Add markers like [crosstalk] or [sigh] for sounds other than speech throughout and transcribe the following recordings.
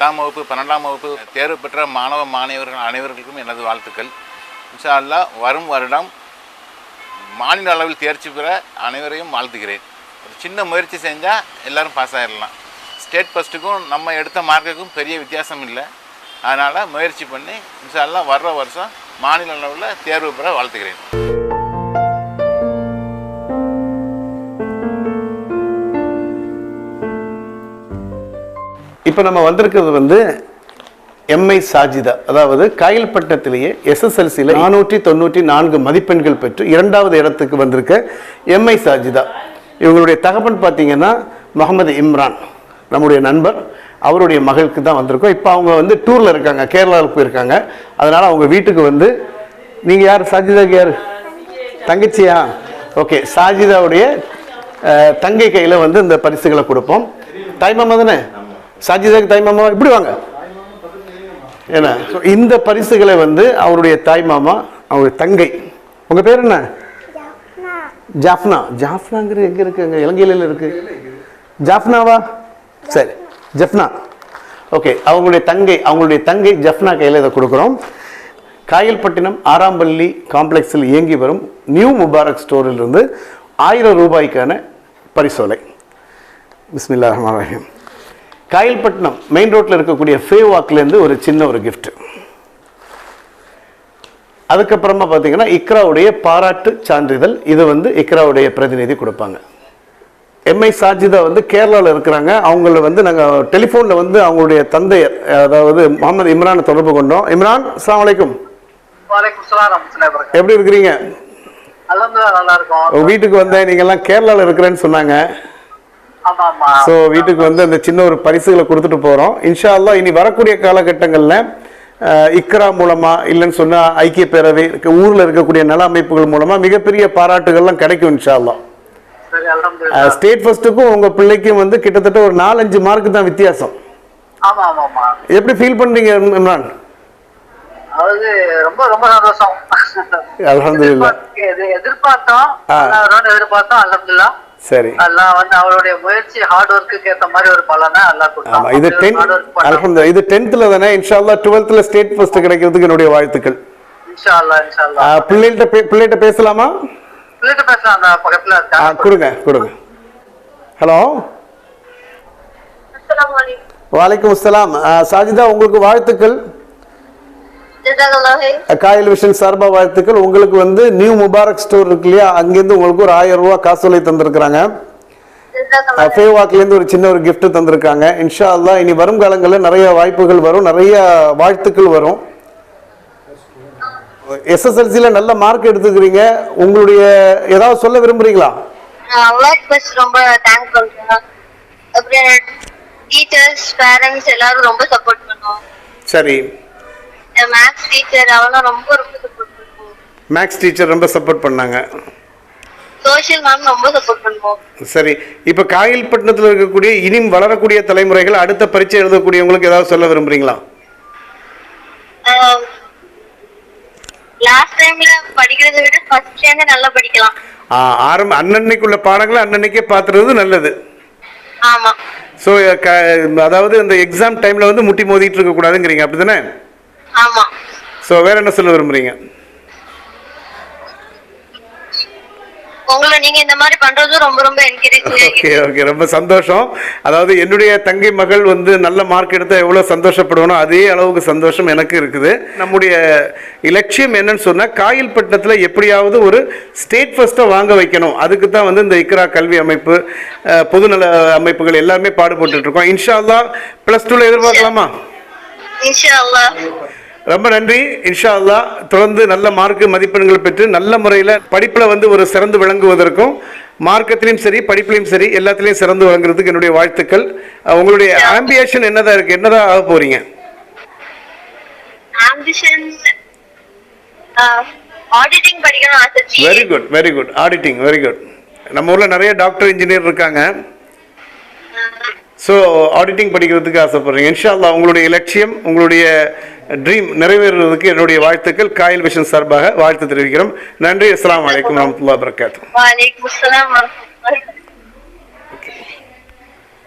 பத்தாம் வகுப்பு பன்னெண்டாம் வகுப்பு தேர்வு பெற்ற மாணவ மாணவர்கள் அனைவர்களுக்கும் எனது வாழ்த்துக்கள். இன்ஷா அல்லாஹ் வரும் வருடம் மாநில அளவில் தேர்ச்சி பெற அனைவரையும் வாழ்த்துகிறேன். ஒரு சின்ன முயற்சி செஞ்சால் எல்லோரும் பாஸ் ஆகிடலாம் ஸ்டேட் ஃபஸ்ட்டுக்கும் நம்ம எடுத்த மார்க்குக்கும் பெரிய வித்தியாசம் இல்லை. அதனால் முயற்சி பண்ணி இன்ஷா அல்லாஹ் வர்ற வருஷம் மாநில அளவில் தேர்வு பெற வாழ்த்துகிறேன். இப்போ நம்ம வந்திருக்கிறது வந்து எம்ஐ சாஜிதா. அதாவது காயல்பட்டத்திலேயே எஸ்எஸ்எல்சியில் நானூற்றி தொண்ணூற்றி நான்கு மதிப்பெண்கள் பெற்று இரண்டாவது இடத்துக்கு வந்திருக்க எம்ஐ சாஜிதா. இவங்களுடைய தகப்பன் பார்த்தீங்கன்னா முகமது இம்ரான் நம்முடைய நண்பர். அவருடைய மகளுக்கு தான் வந்திருக்கோம். இப்போ அவங்க வந்து டூரில் இருக்காங்க கேரளாவில் போயிருக்காங்க. அதனால் அவங்க வீட்டுக்கு வந்து நீங்கள் யார்? சாஜிதாக்கு யார்? தங்கச்சியா? ஓகே சாஜிதாவுடைய தங்கை கையில் வந்து இந்த பரிசுகளை கொடுப்போம். தாய்மாமா தானே? சாஜிதாக்கு தாய்மாமா இப்படி வாங்க. ஏன்னா இந்த பரிசுகளை வந்து அவருடைய தாய்மாமா அவருடைய தங்கை. உங்கள் பேர் என்ன? ஜாஃப்னா. ஜாஃப்னாங்கிற எங்கே இருக்குங்க இலங்கையில இருக்கு. ஜாஃப்னாவா? சரி. ஜஃப்னா. ஓகே அவங்களுடைய தங்கை அவங்களுடைய தங்கை ஜஃப்னா கையில் இதை கொடுக்குறோம். காயல்பட்டினம் ஆறாம்பள்ளி காம்ப்ளெக்ஸில் இயங்கி வரும் நியூ முபாரக் ஸ்டோரிலிருந்து ஆயிரம் ரூபாய்க்கான பரிசோலை. பிஸ்மில்லா ரஹ்மான் ரஹீம். காயல்பட்டினம் மெயின் ரோட்டில் இருக்கக்கூடிய ஃபே வாக்லேருந்து ஒரு சின்ன ஒரு gift. அதுக்கப்புறமா பார்த்தீங்கன்னா இக்ராவுடைய பாராட்டு சான்றிதழ். இது வந்து இக்ராவுடைய பிரதிநிதி கொடுப்பாங்க. எம்ஐ சாஜிதா வந்து கேரளாவில் இருக்கிறாங்க. அவங்கள வந்து நாங்கள் டெலிஃபோனில் வந்து அவங்களுடைய தந்தையர் அதாவது முகமது இம்ரானை தொடர்பு கொண்டோம். இம்ரான் அலைக்கும். வலைக்கும் எப்படி இருக்கிறீங்க? வீட்டுக்கு வந்தேன் நீங்கெல்லாம் கேரளாவில் இருக்கிறேன்னு சொன்னாங்க. ஸோ வீட்டுக்கு வந்து அந்த சின்ன ஒரு பரிசுகளை கொடுத்துட்டு போகிறோம் இன்ஷா அல்லாஹ் இனி வரக்கூடிய காலகட்டங்களில் இக்ரா மூலமா இல்லைன்னு சொன்னால் ஐக்கிய பேரவை ஊரில் இருக்கக்கூடிய நல அமைப்புகள் மூலமாக மிகப்பெரிய பாராட்டுகள்லாம் கிடைக்கும் இன்ஷா அல்லாஹ் சரி அல்ஹம்துலில்லாஹ். ஸ்டேட் ஃபர்ஸ்ட்டுக்கும் உங்கள் பிள்ளைக்கும் வந்து கிட்டத்தட்ட ஒரு நாலஞ்சு மார்க் தான் வித்தியாசம். எப்படி ஃபீல் பண்ணுறீங்க இம்ரான்? அதாவது ரொம்ப ரொம்ப சந்தோஷம். எதிர்பார்த்தோம். எதிர்பார்த்தோம் அல்ஹம்துலில்லாஹ். சரி. அல்லாஹ் வந்து அவருடைய முயற்சி ஹார்ட் ஒர்க்குக்கு ஏத்த மாதிரி ஒரு பலனை அல்லாஹ் ஆமா இது டென்த் ஹார்ட் ஒர்க் பண்ணோம் அல்ஹம்து இது டென்த்தில் தானே இன்ஷா அல்லாஹ் டுவெல்த்தில் ஸ்டேட் ஃபர்ஸ்ட் கிடைக்கிறதுக்கு என்னுடைய வாழ்த்துக்கள். இன்ஷா அல்லாஹ் இன்ஷா அல்லாஹ் பிள்ளைகிட்ட பே பிள்ளைகிட்ட பேசலாமா? பிள்ளைகிட்ட பேசலாம் அந்த பக்கத்துல ஆ இருக்காங்க கொடுங்க கொடுங்க. ஹலோ? அஸ்ஸலாமு அலைக்கும். வலைக்கம் அஸ்ஸலாம். சாஜிதா உங்களுக்கு வாழ்த்துக்கள். காயல் விஷன் சார்பா வாழ்த்துக்கள். உங்களுக்கு வந்து நியூ முபாரக் ஸ்டோர் இருக்கு இல்லையா? அங்கேருந்து உங்களுக்கு ஒரு ஆயிரம் ரூபாய் காசோலை தந்திருக்கிறாங்க. ஃபேவாக்லேருந்து ஒரு சின்ன ஒரு gift தந்திருக்காங்க. இன்ஷா அல்லாஹ் இனி வரும் காலங்களில் நிறைய வாய்ப்புகள் வரும். நிறைய வாழ்த்துக்கள் வரும். எஸ்எஸ்எல்சியில் நல்ல மார்க் எடுத்துக்கிறீங்க. உங்களுடைய ஏதாவது சொல்ல விரும்புறீங்களா? ரொம்ப தேங்க் பண்றேன் அப்புறம் டீச்சர்ஸ் பேரண்ட்ஸ் எல்லாரும் ரொம்ப சப்போர்ட் பண்ணுவோம். சரி. மேக்ஸ் டீச்சர் அவனும் ரொம்ப ரொம்ப சப்போர்ட் பண்ணுவோம். மேக்ஸ் டீச்சர் ரொம்ப சப்போர்ட் பண்ணாங்க. சோஷியல் மேம் ரொம்ப சப்போர்ட் பண்ணுவோம். சரி இப்போ காயல்பட்டினத்தில் இருக்கக்கூடிய இனி வளரக்கூடிய தலைமுறைகள் அடுத்த பரீட்சை எழுதக்கூடியவங்களுக்கு ஏதாவது சொல்ல விரும்புறீங்களா? லாஸ்ட் டைம்ல படிக்கிறதை விட ஃபர்ஸ்ட் சேர்ந்து நல்லா படிக்கலாம். ஆரம்ப அன்னன்னைக்குள்ள பாடங்களை அன்னன்னைக்கே பார்த்துறது நல்லது. ஆமா. ஸோ அதாவது இந்த எக்ஸாம் டைமில் வந்து முட்டி மோதிட்டு இருக்கக்கூடாதுங்கிறீங்க அப்படி தானே ஆமா. ஸோ வேற என்ன சொல்ல விரும்புறீங்க? உங்களை நீங்க இந்த மாதிரி பண்றதும் ரொம்ப ரொம்ப ஓகே ஓகே [laughs] ரொம்ப சந்தோஷம். அதாவது என்னுடைய தங்கை மகள் வந்து நல்ல மார்க் எடுத்தால் எவ்வளோ சந்தோஷப்படுவனோ அதே அளவுக்கு சந்தோஷம் எனக்கு இருக்குது. நம்முடைய இலட்சியம் என்னன்னு சொன்னால் காயல்பட்டினத்தில் எப்படியாவது ஒரு ஸ்டேட் ஃபர்ஸ்ட்டாக வாங்க வைக்கணும். அதுக்கு தான் வந்து இந்த இக்ரா கல்வி அமைப்பு பொதுநல அமைப்புகள் எல்லாமே பாடுபட்டுட்டு இருக்கோம். இன்ஷா அல்லாஹ் ப்ளஸ் டூவில் எதிர்பார்க்கலாமா? இன்ஷா அல்லாஹ் ரொம்ப நன்றி. இன்ஷா அல்லாஹ் தொடர்ந்து நல்ல மார்க் மதிப்பெண்கள் பெற்று நல்ல முறையில் படிப்பில் வந்து ஒரு சிறந்து விளங்குவதற்கும் மார்க்கத்திலையும் சரி படிப்புலையும் சரி எல்லாத்துலேயும் சிறந்து விளங்குறதுக்கு என்னுடைய வாழ்த்துக்கள். உங்களுடைய ஆம்பியேஷன் என்னதான் இருக்கு? என்னதான் ஆக போறீங்க? Very good very good auditing very good நம்ம ஊரில் நிறைய டாக்டர் இன்ஜினியர் இருக்காங்க. ஸோ ஆடிட்டிங் படிக்கிறதுக்கு ஆசைப்படுறீங்க. இன்ஷா அல்லாஹ் உங்களுடைய லட்சியம் உங்களுடைய ட்ரீம் நிறைவேறுவதற்கு என்னுடைய வாழ்த்துக்கள். காயல் விஷன் சார்பாக வாழ்த்து தெரிவிக்கிறோம். நன்றி. அஸ்ஸலாமு அலைக்கும் வரமத்துல்லா வரகாத்து வலைக்கும்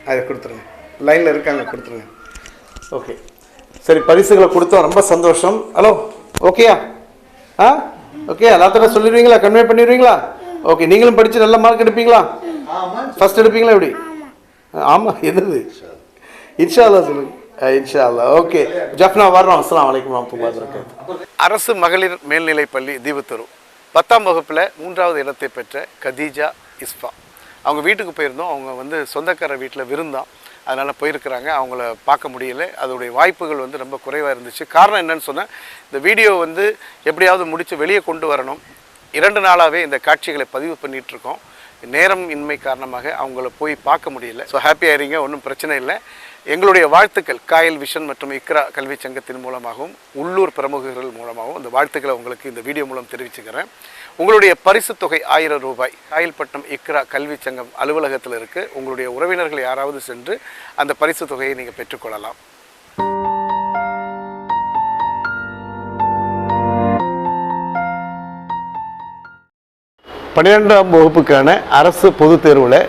அதை கொடுத்துருங்க. லைனில் இருக்காங்க கொடுத்துருங்க. ஓகே சரி பரிசுகளை கொடுத்தோம் ரொம்ப சந்தோஷம். ஹலோ ஓகேயா ஆ? ஓகே எல்லாத்தையும் சொல்லிடுவீங்களா? கன்வே பண்ணிடுவீங்களா? ஓகே நீங்களும் படித்து நல்ல மார்க் எடுப்பீங்களா? ஃபர்ஸ்ட் எடுப்பீங்களா எப்படி? ஆமாம் என்னது இன்ஷால்லா சொல்லுங்க. இன்ஷால்லா ஓகே. ஜப்னா வர்றோம். அஸ்லாம் வலைக்கம் அரசு மகளிர் மேல்நிலைப் பள்ளி தீபத்தரு. பத்தாம் வகுப்பில் மூன்றாவது இடத்தை பெற்ற கதீஜா இஸ்பா அவங்க வீட்டுக்கு போயிருந்தோம். அவங்க வந்து சொந்தக்கார வீட்டில் விருந்தான் அதனால் போயிருக்கிறாங்க. அவங்கள பார்க்க முடியல. அதோடைய வாய்ப்புகள் வந்து ரொம்ப குறைவாக இருந்துச்சு. காரணம் என்னன்னு சொன்னால் இந்த வீடியோ வந்து எப்படியாவது முடித்து வெளியே கொண்டு வரணும். இரண்டு நாளாகவே இந்த காட்சிகளை பதிவு பண்ணிகிட்ருக்கோம் இருக்கோம். நேரம் இன்மை காரணமாக அவங்கள போய் பார்க்க முடியல. ஸோ ஹாப்பியாக இருங்க ஒன்றும் பிரச்சனை இல்லை. எங்களுடைய வாழ்த்துக்கள் காயல் விஷன் மற்றும் இக்ரா கல்வி சங்கத்தின் மூலமாகவும் உள்ளூர் பிரமுகர்கள் மூலமாகவும் அந்த வாழ்த்துக்களை உங்களுக்கு இந்த வீடியோ மூலம் தெரிவிச்சுக்கிறேன். உங்களுடைய பரிசு தொகை ஆயிரம் ரூபாய் காயல்பட்டினம் இக்ரா கல்வி சங்கம் அலுவலகத்தில் இருக்குது உங்களுடைய உறவினர்கள் யாராவது சென்று அந்த பரிசு தொகையை நீங்கள் பெற்றுக்கொள்ளலாம் பன்னிரெண்டாம் வகுப்புக்கான அரசு பொதுத் தேர்வில்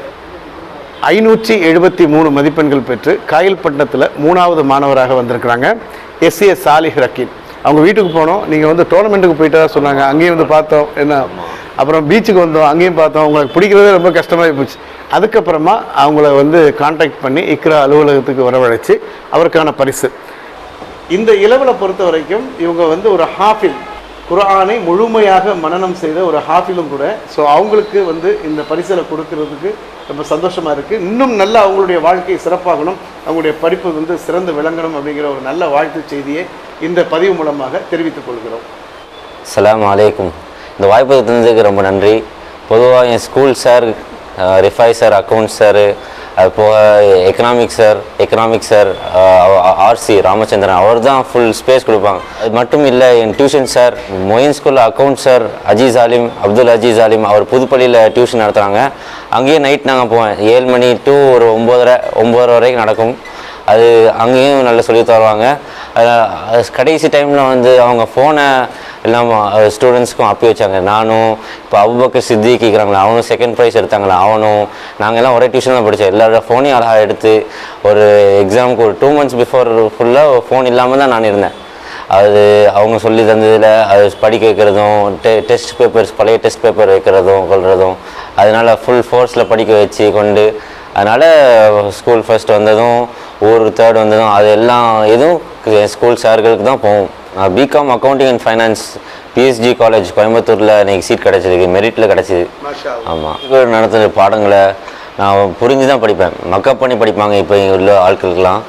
ஐநூற்றி எழுபத்தி மூணு மதிப்பெண்கள் பெற்று காயல்பட்டினத்தில் மூணாவது மாணவராக வந்திருக்கிறாங்க. எஸ்ஏ சாலிஹ் ரக்கீன் அவங்க வீட்டுக்கு போனோம். நீங்கள் வந்து டோர்னமெண்ட்டுக்கு போயிட்டதா சொன்னாங்க. அங்கேயும் வந்து பார்த்தோம். என்ன? அப்புறம் பீச்சுக்கு வந்தோம். அங்கேயும் பார்த்தோம். உங்களுக்கு பிடிக்கிறதே ரொம்ப கஷ்டமாகி போச்சு. அதுக்கப்புறமா அவங்கள வந்து காண்டாக்ட் பண்ணி இக்ரா அலுவலகத்துக்கு வரவழைச்சு அவருக்கான பரிசு. இந்த இளவலை பொறுத்த வரைக்கும் இவங்க வந்து ஒரு ஹாஃபில் குரானை முழுமையாக மனநம் செய்த ஒரு ஹாஃபிலும் கூட ஸோ அவங்களுக்கு வந்து இந்த பரிசலை கொடுக்கறதுக்கு ரொம்ப சந்தோஷமாக இருக்குது இன்னும் நல்ல அவங்களுடைய வாழ்க்கை சிறப்பாகணும் அவங்களுடைய படிப்பு வந்து சிறந்து விளங்கணும் அப்படிங்கிற ஒரு நல்ல வாழ்த்து செய்தியை இந்த பதிவு மூலமாக தெரிவித்துக் கொள்கிறோம். சலாம் அலைக்கும். இந்த வாய்ப்பு தந்ததுக்கு ரொம்ப நன்றி. பொதுவாக என் ஸ்கூல் சார் ரிஃபை சார் அக்கௌண்ட் சார் அது போக economics sir economics sir RC Ramachandran அவர் தான் ஃபுல் ஸ்பேஸ் கொடுப்பாங்க. அது மட்டும் இல்லை என் டியூஷன் சார் மொயின் ஸ்கூலில் அக்கௌண்ட் சார் அஜீஸ் ஆலிம் அப்துல் அஜீஸ் ஆலிம் அவர் புதுப்பள்ளியில் டியூஷன் நடத்துகிறாங்க அங்கேயே நைட் நாங்கள் போவேன். ஏழு மணி டு ஒரு ஒம்போதரை ஒம்போதரை வரைக்கும் நடக்கும். அது அங்கேயும் நல்லா சொல்லி தருவாங்க. கடைசி டைமில் வந்து அவங்க ஃபோனை எல்லாம் ஸ்டூடெண்ட்ஸ்க்கும் அப்பி வச்சாங்க. நானும் இப்போ அபுபக்கர் சித்திக்கிறாங்களே அவனும் செகண்ட் ப்ரைஸ் எடுத்தாங்களே அவனும் நாங்கள் எல்லாம் ஒரே டியூஷன் படித்தோம் எல்லாரோட ஃபோனையும் அழகாக எடுத்து ஒரு எக்ஸாமுக்கு ஒரு டூ மந்த்ஸ் பிஃபோர் ஃபுல்லாக ஃபோன் இல்லாமல் தான் நான் இருந்தேன். அது அவங்க சொல்லி தந்ததில் அது படிக்க வைக்கிறதும் டெ டெஸ்ட் பேப்பர்ஸ் பழைய டெஸ்ட் பேப்பர் வைக்கிறதும் கொள்றதும் அதனால் ஃபுல் ஃபோர்ஸில் படிக்க வச்சு கொண்டு அதனால் ஸ்கூல் ஃபர்ஸ்ட் வந்ததும் ஊர் தேர்ட் வந்ததும் அது எல்லாம் இதுவும் ஸ்கூல் சார்களுக்கு தான் போகும். நான் BCom accounting and finance PSG college கோயம்புத்தூரில் எனக்கு சீட் கிடச்சிருக்கு மெரிட்டில் கிடச்சிது ஆமாம் நடத்துகிற பாடங்களை நான் புரிஞ்சு தான் படிப்பேன். மக்கப் பண்ணி படிப்பாங்க இப்போ இங்கே உள்ள ஆட்களுக்கெல்லாம்.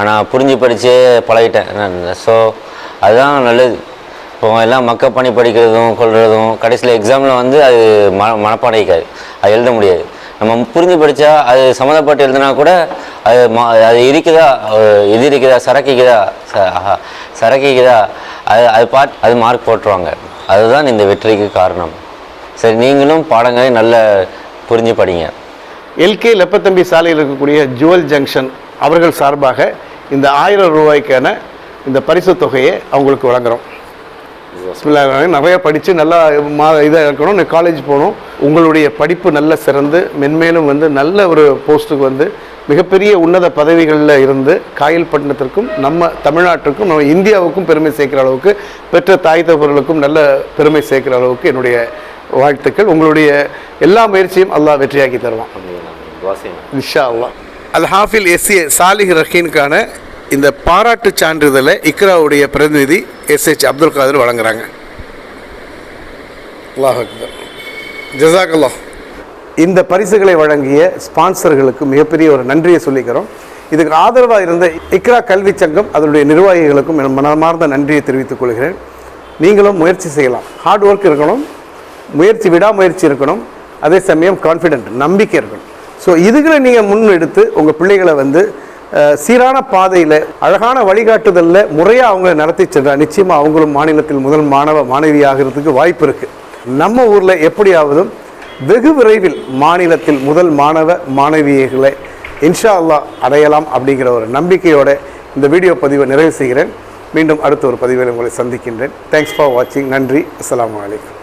ஆனால் புரிஞ்சு படித்தே பழகிட்டேன். ஸோ அதுதான் நல்லது. இப்போ எல்லாம் மக்கப் பண்ணி படிக்கிறதும் கொள்றதும் கடைசியில் எக்ஸாமில் வந்து அது மன மனப்பாடைக்காது அது எழுத முடியாது. நம்ம புரிஞ்சு படித்தா அது சம்மந்தப்பட்டு எழுதுனா கூட அது மா அது இருக்குதா அஹ் இது இருக்குதா சரக்கிக்குதா ச ஆஹா, சரக்கிக்குதா அது அது பாட் அது மார்க் போட்டுருவாங்க. அதுதான் இந்த வெற்றிக்கு காரணம். சரி நீங்களும் பாடங்களை நல்ல புரிஞ்சு படிங்க. எல்கே லெப்பத்தம்பி சாலையில் இருக்கக்கூடிய ஜுவல் ஜங்ஷன் அவர்கள் சார்பாக இந்த ஆயிரம் ரூபாய்க்கான இந்த பரிசு தொகையை அவங்களுக்கு வழங்குறோம். நிறைய படித்து நல்லா மா இதாக இருக்கணும். நீ காலேஜ் போகணும். உங்களுடைய படிப்பு நல்ல சிறந்து மென்மேலும் வந்து நல்ல ஒரு போஸ்ட்டுக்கு வந்து மிகப்பெரிய உன்னத பதவிகளில் இருந்து காயல்பட்டினத்திற்கும் நம்ம தமிழ்நாட்டுக்கும் நம்ம இந்தியாவுக்கும் பெருமை சேர்க்கிற அளவுக்கு பெற்ற தாய் தகவர்களுக்கும் நல்ல பெருமை சேர்க்கிற அளவுக்கு என்னுடைய வாழ்த்துக்கள். உங்களுடைய எல்லா முயற்சியும் அல்லாஹ் வெற்றியாக்கி தருவான். இன்ஷா அல்லாஹ். அல் ஹாஃபில் எஸ்ஏ சாலிஹ் ரஹீனுக்கான இந்த பாராட்டு சான்றிதழை இக்ராவுடைய பிரதிநிதி எஸ் எச் அப்துல் காதர் வழங்குறாங்க. அல்லாஹ் அக்பர். ஜசாக் அல்லாஹ் இந்த பரிசுகளை வழங்கிய ஸ்பான்சர்களுக்கு மிகப்பெரிய ஒரு நன்றியை சொல்லிக்கிறோம். இதுக்கு ஆதரவாக இருந்த இக்ரா கல்வி சங்கம் அதனுடைய நிர்வாகிகளுக்கும் என் மனமார்ந்த நன்றியை தெரிவித்துக் கொள்கிறேன். நீங்களும் முயற்சி செய்யலாம். ஹார்ட் ஒர்க் இருக்கணும். முயற்சி விடாமுயற்சி இருக்கணும். அதே சமயம் கான்ஃபிடென்ட் நம்பிக்கை இருக்கணும். ஸோ இதுகளை நீங்கள் முன்னெடுத்து உங்கள் பிள்ளைகளை வந்து சீரான பாதையில் அழகான வழிகாட்டுதலில் முறையாக அவங்க நடத்தி சென்றால் நிச்சயமாக அவங்களும் மாநிலத்தில் முதல் மாணவ மாணவி ஆகிறதுக்கு வாய்ப்பு இருக்குது நம்ம ஊரில் எப்படியாவதும் வெகு விரைவில் மாநிலத்தில் முதல் மாணவ மாணவியர்களை இன்ஷா அல்லாஹ் அடையலாம் அப்படிங்கிற ஒரு நம்பிக்கையோட இந்த வீடியோ பதிவை நிறைவு செய்கிறேன். மீண்டும் அடுத்த ஒரு பதிவில் உங்களை சந்திக்கின்றேன். தேங்க்ஸ் ஃபார் வாட்சிங் நன்றி. அஸ்லாம் வலைக்கம்